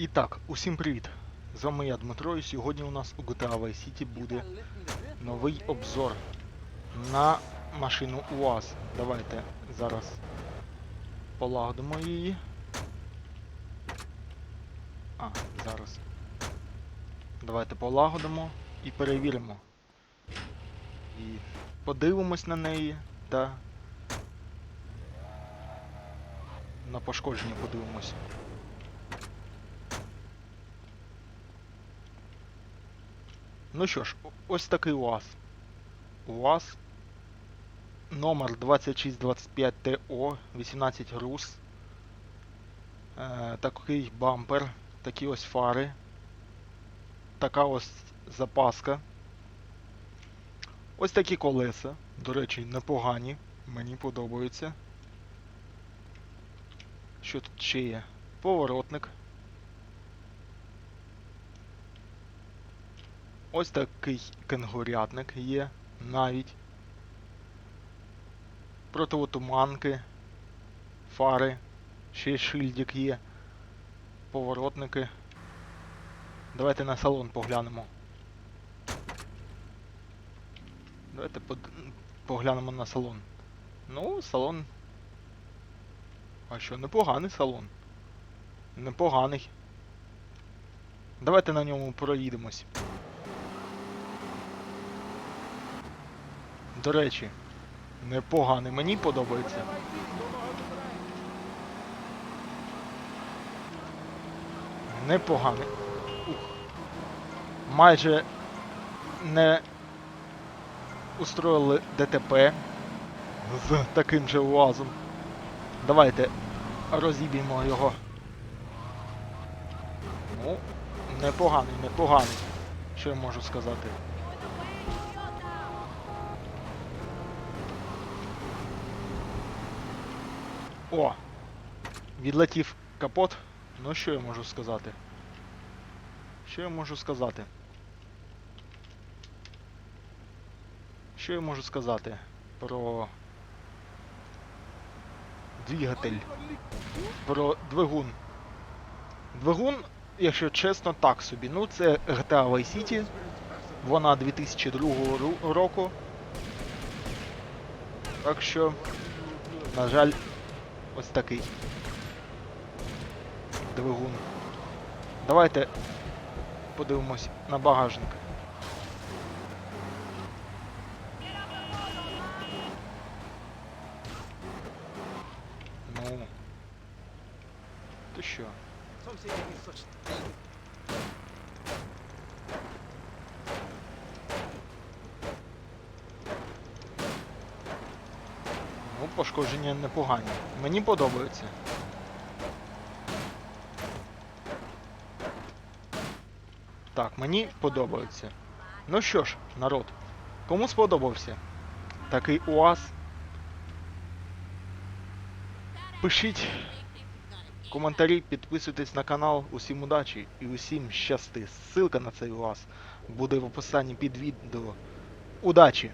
І так, усім привіт! З вами я Дмитро, і сьогодні у нас у GTA Vice City буде новий обзор на машину УАЗ. Давайте зараз полагодимо її. А, зараз. Давайте полагодимо і перевіримо. І подивимось на неї та на пошкодження подивимось. Ну що ж, ось такий УАЗ. УАЗ номер 2625 ТО 18 ГРУС. Е, такий бампер, такі ось фари. Така ось запаска. Ось такі колеса. До речі, непогані. Мені подобаються. Що тут ще є? Поворотник. Ось такий кенгурятник є навіть. Противотуманки, фари, ще шильдик є, поворотники. Давайте на салон поглянемо. Давайте поглянемо на салон. Ну, салон. А що, непоганий салон. Непоганий. Давайте на ньому проїдемось. До речі, непоганий. Мені подобається. Непоганий. Ух. Майже не устроїли ДТП з таким же УАЗом. Давайте розіб'ємо його. Ну, непоганий, непоганий. Що я можу сказати? О! Відлетів капот. Ну що я можу сказати? Що я можу сказати? Що я можу сказати про двигатель? Про двигун. Двигун, якщо чесно, так собі. Ну, це GTA Vice City. Вона 2002 року. Так що, на жаль, ось такий двигун. Давайте подивимось на багажник. Ну. Ти що? Ну, пошкодження непогані. Мені подобається. Так, мені подобається. Ну що ж, народ, кому сподобався такий УАЗ? Пишіть коментарі, підписуйтесь на канал. Усім удачі і усім щасти. Ссылка на цей УАЗ буде в описанні під відео. Удачі!